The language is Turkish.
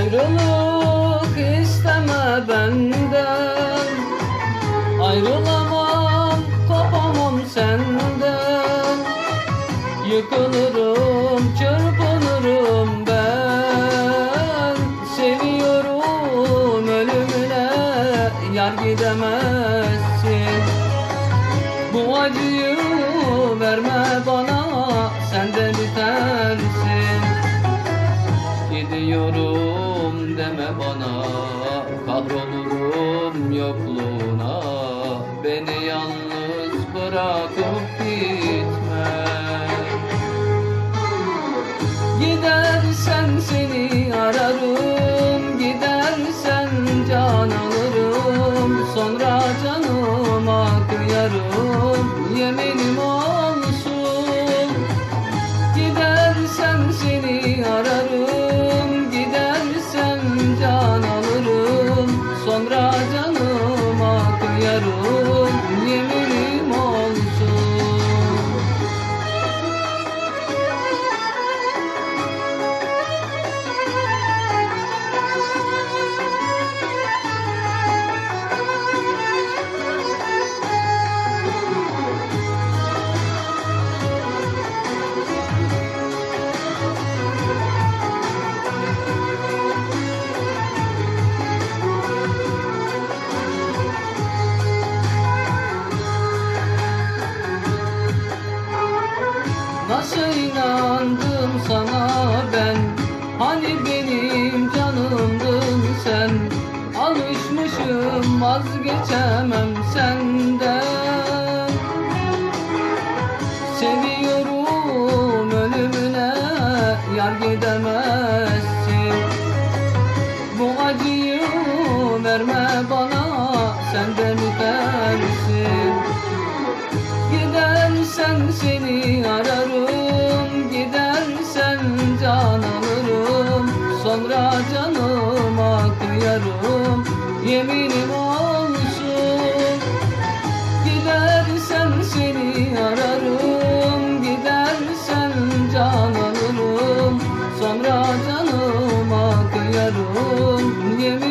Ayrılık isteme benden. Ayrılamam kopamam senden. Yıkılırım çırpınırım ben. Seviyorum ölümüne yar gidemezsin. Bu acıyı verme bana sen de bitersin. Gidiyorum deme bana Kahrolurum yokluğuna. Beni yalnız bırakıp gitme. Gidersen seni ararım Gidersen can alırım. Sonra canıma kıyarım Yeminim olsun canıma kıyarım Yeminim Nasıl inandım sana ben. Hani benim canımdın sen? Alışmışım vazgeçemem senden. Seviyorum ölümüne yar gidemezsin. Bu acıyı verme bana sen de bitersin Gidersen seni ararım Sonra canıma kıyarım Yeminim olsun. Gidersen seni ararım Gidersen can alırım. Sonra canıma kıyarım olsun